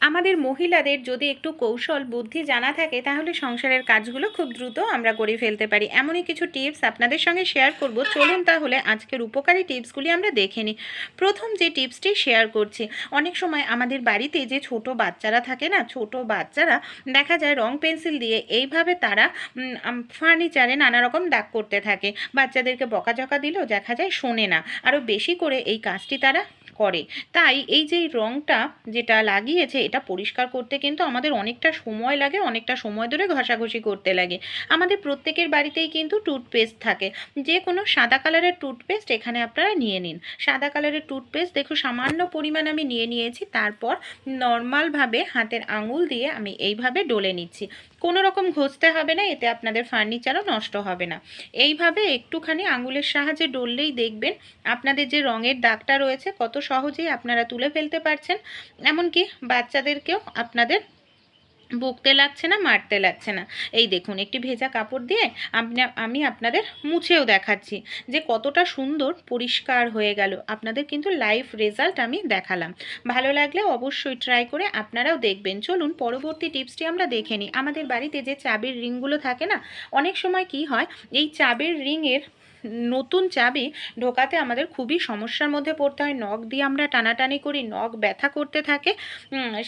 আমাদের মহিলাদের যদি একটু কৌশল, বুদ্ধি জানা থাকে, তাহলে সংসারের কাজগুলো খুব দ্রুত আমরা করে ফেলতে পারি। এমনই কিছু টিপস আপনাদের সঙ্গে শেয়ার করব। চলুন তাহলে আজকের উপকারী টিপসগুলি আমরা দেখে নিই। প্রথম যে টিপসটি শেয়ার করছি, অনেক সময় আমাদের বাড়িতে যে ছোট বাচ্চারা থাকে না, ছোট বাচ্চারা দেখা যায় রং পেন্সিল দিয়ে এইভাবে তারা ফার্নিচারে নানা রকম দাগ করতে থাকে। বাচ্চাদেরকে বকাঝকা দিলেও দেখা যায় শোনে না। আরও বেশি করে এই কাজটি তারা করে। তাই এই যে রংটা যেটা লাগিয়েছে, এটা পরিষ্কার করতে কিন্তু আমাদের অনেকটা সময় লাগে, অনেকটা সময় ধরে ঘষাঘষি করতে লাগে। আমাদের প্রত্যেকের বাড়িতেই কিন্তু টুথপেস্ট থাকে। যে কোনো সাদা কালারের টুথপেস্ট এখানে আপনারা নিয়ে নিন। সাদা কালারের টুথপেস্ট দেখো সামান্য পরিমাণ আমি নিয়ে নিয়েছি, তারপর নর্মালভাবে হাতের আঙুল দিয়ে আমি এইভাবে ডলে নিচ্ছি। কোনো রকম ঘষতে হবে না, এতে আপনাদের ফার্নিচারও নষ্ট হবে না। এইভাবে একটুখানি আঙুলের সাহায্যে ডললেই দেখবেন আপনাদের যে রঙের দাগটা রয়েছে, কত সহজেই আপনারা তুলে ফেলতে পারছেন। এমনকি বাচ্চাদেরকেও আপনাদের বকতে লাগছে না, মারতে লাগছে না। এই দেখুন, একটি ভেজা কাপড় দিয়ে আমি আপনাদের মুছেও দেখাচ্ছি যে কতটা সুন্দর পরিষ্কার হয়ে গেল। আপনাদের কিন্তু লাইভ রেজাল্ট আমি দেখালাম। ভালো লাগলে অবশ্যই ট্রাই করে আপনারাও দেখবেন। চলুন, পরবর্তী টিপসটি আমরা দেখে নিই। আমাদের বাড়িতে যে চাবির রিংগুলো থাকে না, অনেক সময় কি হয়, এই চাবির রিংয়ের নতুন চাবি ঢোকাতে আমাদের খুবই সমস্যার মধ্যে পড়তে হয়। নখ দিয়ে আমরা টানাটানি করি, নখ ব্যথা করতে থাকে।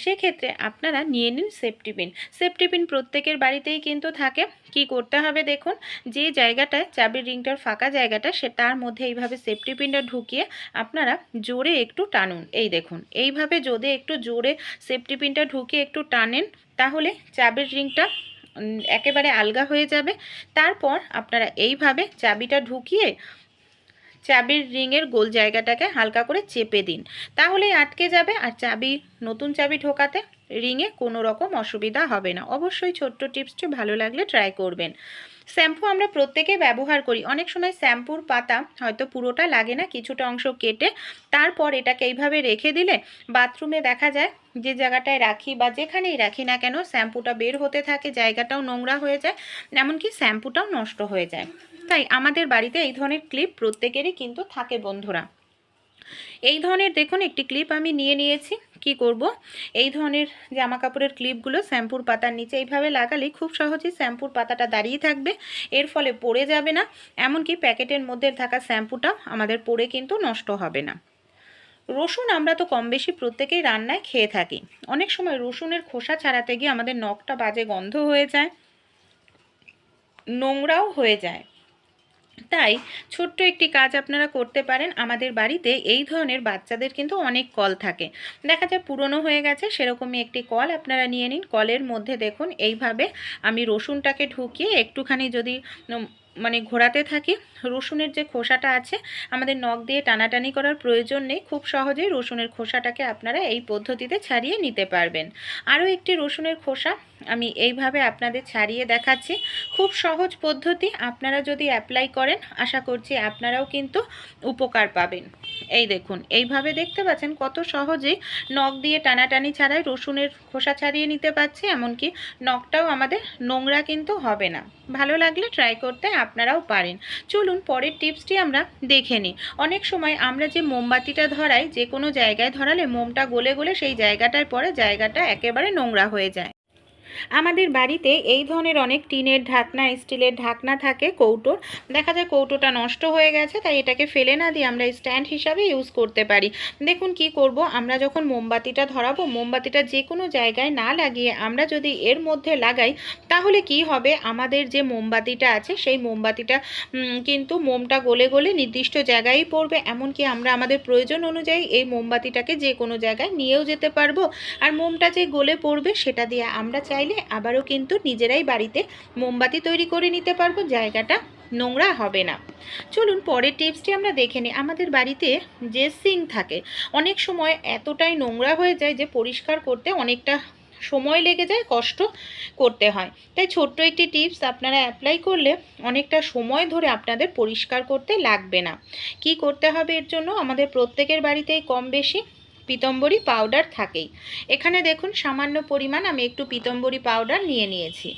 সেক্ষেত্রে আপনারা নিয়ে নিন সেফটি পিন সেফটি পিন প্রত্যেকের বাড়িতেই কিন্তু থাকে। কি করতে হবে দেখুন, যে জায়গাটায় চাবির রিংটার ফাঁকা জায়গাটা সে তার মধ্যে এইভাবে সেফটি পিনটা ঢুকিয়ে আপনারা জোরে একটু টানুন। এই দেখুন, এইভাবে যদি একটু জোরে সেফটি পিনটা ঢুকিয়ে একটু টানেন, তাহলে চাবির রিংটা একেবারে আলগা হয়ে যাবে। তারপর আপনারা এইভাবে চাবিটা ঢুকিয়ে চাবির রিংয়ের গোল জায়গাটাকে হালকা করে চেপে দিন। তাহলেই আটকে যাবে আর চাবি, নতুন চাবি ঢোকাতে রিংয়ে কোনো রকম অসুবিধা হবে না। অবশ্যই ছোট্ট টিপসটি ভালো লাগলে ট্রাই করবেন। শ্যাম্পু আমরা প্রত্যেকে ব্যবহার করি। অনেক সময় শ্যাম্পুর পাতা হয়তো পুরোটা লাগে না, কিছুটা অংশ কেটে তারপর এটাকে এইভাবে রেখে দিলে বাথরুমে দেখা যায় যে জায়গাটায় রাখি বা যেখানেই রাখি না কেন শ্যাম্পুটা বের হতে থাকে, জায়গাটাও নোংরা হয়ে যায়, এমনকি শ্যাম্পুটাও নষ্ট হয়ে যায়। তাই আমাদের বাড়িতে এই ধরনের ক্লিপ প্রত্যেকেরই কিন্তু থাকে বন্ধুরা। এই ধরনের দেখুন, একটি ক্লিপ আমি নিয়ে নিয়েছি। কি করব? এই ধরনের জামা কাপড়ের ক্লিপগুলো শ্যাম্পুর পাতার নিচে এইভাবে লাগালে খুব সহজেই শ্যাম্পুর পাতাটা দাঁড়িয়ে থাকবে। এর ফলে পড়ে যাবে না। এমনকি প্যাকেটের মধ্যে থাকা শ্যাম্পুটা আমাদের পড়ে কিন্তু নষ্ট হবে না। রসুন আমরা তো কম বেশি প্রত্যেকেই রান্নায় খেয়ে থাকি। অনেক সময় রসুনের খোসা ছাড়াতে গিয়ে আমাদের নখটা বাজে গন্ধ হয়ে যায়, নোংরাও হয়ে যায়। তাই ছোট্ট একটি কাজ আপনারা করতে পারেন। আমাদের বাড়িতে এই ধরনের বাচ্চাদের কিন্তু অনেক কল থাকে। দেখা যায় পুরনো হয়ে গেছে, সেরকমই একটি কল আপনারা নিয়ে নিন। কলের মধ্যে দেখুন, এইভাবে আমি রসুনটাকে ঢুকিয়ে একটুখানি যদি মানে ঘোরাতে থাকি, রসুনের যে খোসাটা আছে, আমাদের নখ দিয়ে টানাটানি করার প্রয়োজন নেই। খুব সহজেই রসুনের খোসাটাকে আপনারা এই পদ্ধতিতে ছাড়িয়ে নিতে পারবেন। আরও একটি রসুনের খোসা আমি এইভাবে আপনাদের ছাড়িয়ে দেখাচ্ছি। খুব সহজ পদ্ধতি, আপনারা যদি অ্যাপ্লাই করেন, আশা করছি আপনারাও কিন্তু উপকার পাবেন। এই দেখুন, এইভাবে দেখতে পাচ্ছেন কত সহজেই নখ দিয়ে টানাটানি ছাড়াই রসুনের খোসা ছাড়িয়ে নিতে পারছি, এমনকি নখটাও আমাদের নোংরা কিন্তু হবে না। ভালো লাগলে ট্রাই করতে আপনারাও পারেন। চলুন পরের টিপসটি আমরা দেখে নিই। অনেক সময় আমরা যে মোমবাতিটা ধরাই, যে কোনো জায়গায় ধরালে মোমটা গলে গলে সেই জায়গাটার পরে জায়গাটা একেবারে নোংরা হয়ে যায়। আমাদের বাড়িতে এই ধরনের অনেক টিনের ঢাকনা, স্টিলের ঢাকনা থাকে কৌটোর। দেখা যায় কৌটোটা নষ্ট হয়ে গেছে, তাই এটাকে ফেলে না দিয়ে আমরা স্ট্যান্ড হিসাবে ইউজ করতে পারি। দেখুন কি করব, আমরা যখন মোমবাতিটা ধরাবো, মোমবাতিটা যে কোনো জায়গায় না লাগিয়ে আমরা যদি এর মধ্যে লাগাই, তাহলে কি হবে? আমাদের যে মোমবাতিটা আছে, সেই মোমবাতিটা কিন্তু মোমটা গলে গলে নির্দিষ্ট জায়গায় পড়বে। এমনকি আমরা আমাদের প্রয়োজন অনুযায়ী এই মোমবাতিটাকে যে কোনো জায়গায় নিয়েও যেতে পারব। আর মোমটা যে গলে পড়বে, সেটা দিয়ে আমরা চাইলে আবারও কিন্তু নিজেরাই বাড়িতে মোমবাতি তৈরি করে নিতে পারব, জায়গাটা নোংরা হবে না। চলুন পরের টিপসটি আমরা দেখে নিই। আমাদের বাড়িতে যে সিঙ্ক থাকে, অনেক সময় এতটাই নোংরা হয়ে যায় যে পরিষ্কার করতে অনেকটা সময় লেগে যায়, কষ্ট করতে হয়। তাই ছোট্ট একটি টিপস আপনারা অ্যাপ্লাই করলে অনেকটা সময় ধরে আপনাদের পরিষ্কার করতে লাগবে না। কি করতে হবে এর জন্য? আমাদের প্রত্যেকের বাড়িতেই কম বেশি পিতম্বরী পাউডার থাকেই। এখানে দেখুন, সামান্য পরিমাণ আমি একটু পিতম্বরী পাউডার নিয়ে নিয়েছি।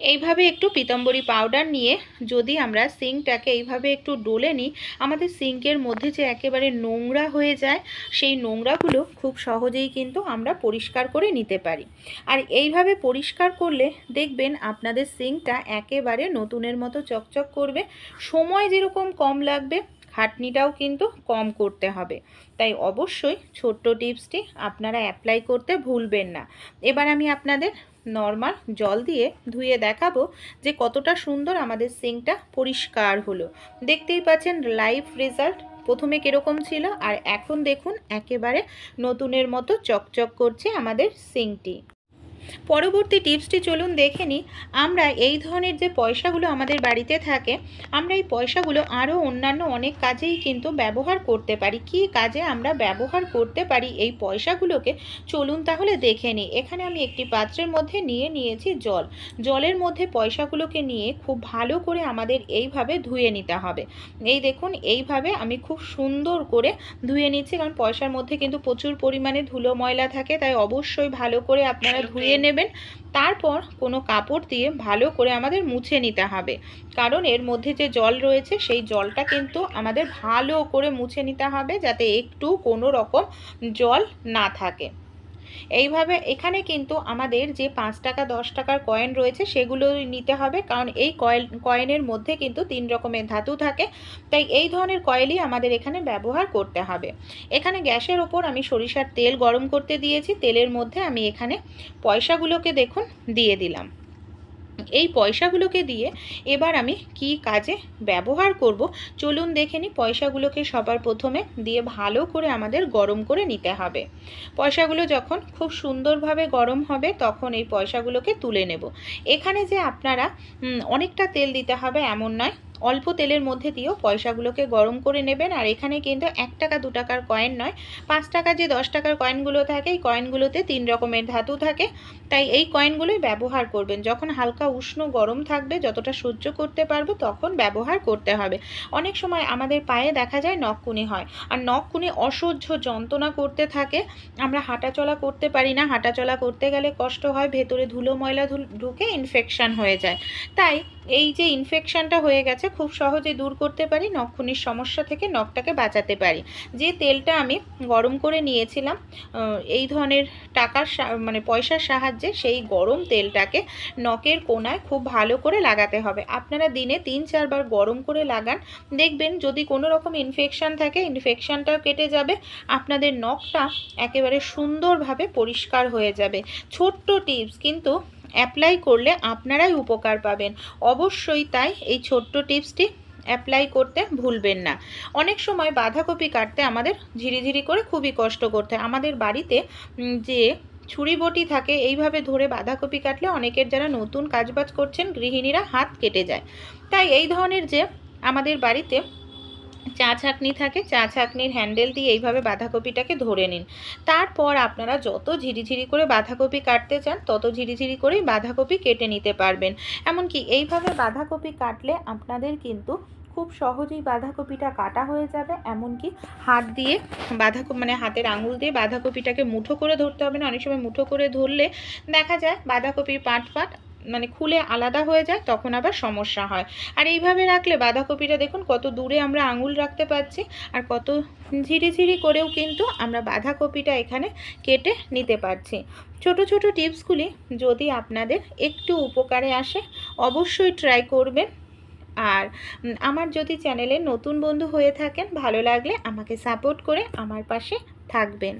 এইভাবে একটু পিতম্বরী পাউডার নিয়ে যদি আমরা সিঙ্কটাকে এইভাবে একটু ডলে নিই, আমাদের সিঙ্কের মধ্যে যে একেবারে নোংরা হয়ে যায়, সেই নোংরাগুলো খুব সহজেই কিন্তু আমরা পরিষ্কার করে নিতে পারি। আর এইভাবে পরিষ্কার করলে দেখবেন আপনাদের সিঙ্কটা একেবারে নতুনের মতো চকচক করবে। সময় যেরকম কম লাগবে খাটনিটাও কিন্তু কম করতে হবে। তাই অবশ্যই ছোট্ট টিপসটি আপনারা অ্যাপ্লাই করতে ভুলবেন না। এবার আমি আপনাদের নর্মাল জল দিয়ে ধুয়ে দেখাবো যে কতটা সুন্দর আমাদের সিঙ্কটা পরিষ্কার হলো। দেখতেই পাচ্ছেন লাইভ রেজাল্ট প্রথমে কীরকম ছিল আর এখন দেখুন একেবারে নতুনের মতো চকচক করছে আমাদের সিঙ্কটি পরবর্তী টিপসটি চলুন দেখে নিই। আমরা এই ধরনের যে পয়সাগুলো আমাদের বাড়িতে থাকে আমরা এই পয়সাগুলো আরও অন্যান্য অনেক কাজেই কিন্তু ব্যবহার করতে পারি। কি কাজে আমরা ব্যবহার করতে পারি এই পয়সাগুলোকে? চলুন তাহলে দেখে নিই। এখানে আমি একটি পাত্রের মধ্যে নিয়ে নিয়েছি জল। জলের মধ্যে পয়সাগুলোকে নিয়ে খুব ভালো করে আমাদের এইভাবে ধুয়ে নিতে হবে। এই দেখুন এইভাবে আমি খুব সুন্দর করে ধুয়ে নিচ্ছি কারণ পয়সার মধ্যে কিন্তু প্রচুর পরিমাণে ধুলো ময়লা থাকে তাই অবশ্যই ভালো করে আপনারা ধুয়ে নেবেন। তারপর কোনো কাপড় দিয়ে ভালো করে আমাদের মুছে নিতে হবে। কারণ এর মধ্যে যে জল রয়েছে, সেই জলটা কিন্তু আমাদের ভালো করে মুছে নিতে হবে যাতে একটু কোনো রকম জল না থাকে। এইভাবে এখানে কিন্তু আমাদের যে পাঁচ টাকা, দশ টাকার কয়েন রয়েছে সেগুলো নিতে হবে। কারণ এই কয়েল কয়েনের মধ্যে কিন্তু তিন রকমের ধাতু থাকে। তাই এই ধরনের কয়েলই আমাদের এখানে ব্যবহার করতে হবে। এখানে গ্যাসের ওপর আমি সরিষার তেল গরম করতে দিয়েছি। তেলের মধ্যে আমি এখানে পয়সাগুলোকে দেখুন দিয়ে দিলাম। এই পয়সাগুলোকে দিয়ে এবার আমি কি কাজে ব্যবহার করব? চলুন দেখে নিই পয়সাগুলোকে সবার প্রথমে দিয়ে ভালো করে আমাদের গরম করে নিতে হবে। পয়সাগুলো যখন খুব সুন্দরভাবে গরম হবে, তখন এই পয়সাগুলোকে তুলে নেব। এখানে যে আপনারা অনেকটা তেল দিতে হবে এমন নয় অল্প তেলের মধ্যে দিয়েও পয়সাগুলোকে গরম করে নেবেন। আর এখানে কিন্তু এক টাকা, দু টাকার কয়েন নয়, পাঁচ টাকা যে দশ টাকার কয়েনগুলো থাকে, এই কয়েনগুলোতে তিন রকমের ধাতু থাকে। তাই এই কয়েনগুলোই ব্যবহার করবেন। যখন হালকা উষ্ণ গরম থাকবে, যতটা সহ্য করতে পারব, তখন ব্যবহার করতে হবে। অনেক সময় আমাদের পায়ে দেখা যায় নখকুনি হয়। আর নখকুনি অসহ্য যন্ত্রণা করতে থাকে। আমরা হাঁটাচলা করতে পারি না। হাঁটাচলা করতে গেলে কষ্ট হয়, ভেতরে ধুলো ময়লা ঢুকে ইনফেকশান হয়ে যায়। তাই এই যে ইনফেকশানটা হয়ে গেছে খুব সহজে দূর করতে পারি নখখুনির সমস্যা থেকে নখটাকে বাঁচাতে পারি। যে তেলটা আমি গরম করে নিয়েছিলাম এই ধরনের টাকার মানে পয়সার সাহায্যে সেই গরম তেলটাকে নখের কোনায় খুব ভালো করে লাগাতে হবে। আপনারা দিনে তিন চারবার গরম করে লাগান। দেখবেন যদি কোনো রকম ইনফেকশান থাকে ইনফেকশানটাও কেটে যাবে, আপনাদের নখটা একেবারে সুন্দরভাবে পরিষ্কার হয়ে যাবে। ছোট্ট টিপস কিন্তু অ্যাপ্লাই করলে আপনারাই উপকার পাবেন। অবশ্যই তাই এই ছোট্ট টিপসটি অ্যাপ্লাই করতে ভুলবেন না। অনেক সময় বাঁধাকপি কাটতে আমাদের ঝিরিঝিরি করে খুবই কষ্ট করতে আমাদের বাড়িতে যে ছুরি বটি থাকে, এইভাবে ধরে বাঁধাকপি কাটলে অনেকের যারা নতুন কাজবাজ করছেন, গৃহিণীরা হাত কেটে যায়। তাই এই ধরনের যে আমাদের বাড়িতে চা ছাঁকনি থাকে, চা ছাঁকনির হ্যান্ডেল দিয়ে এইভাবে বাঁধাকপিটাকে ধরে নিন। তারপর আপনারা যত ঝিরিঝিরি করে বাঁধাকপি কাটতে চান, তত ঝিরিঝিরি করেই বাঁধাকপি কেটে নিতে পারবেন। এমনকি এইভাবে বাঁধাকপি কাটলে আপনাদের কিন্তু খুব সহজেই বাঁধাকপিটা কাটা হয়ে যাবে। এমনকি হাত দিয়ে বাঁধাকপি মানে হাতের আঙুল দিয়ে বাঁধাকপিটাকে মুঠো করে ধরতে হবে না, অনেক সময় মুঠো করে ধরলে দেখা যায় বাঁধাকপির পাট পাট মানে খুলে আলাদা হয়ে যায়, তখন আবার সমস্যা হয়। আর এইভাবে রাখলে বাঁধাকপিটা দেখুন কত দূরে আমরা আঙুল রাখতে পারছি আর কত ঝিরিঝিরি করেও কিন্তু আমরা বাঁধাকপিটা এখানে কেটে নিতে পারছি। ছোট ছোট টিপসগুলি যদি আপনাদের একটু উপকারে আসে, অবশ্যই ট্রাই করবেন। আর আমার যদি চ্যানেলে নতুন বন্ধু হয়ে থাকেন, ভালো লাগলে আমাকে সাপোর্ট করে আমার পাশে থাকবেন।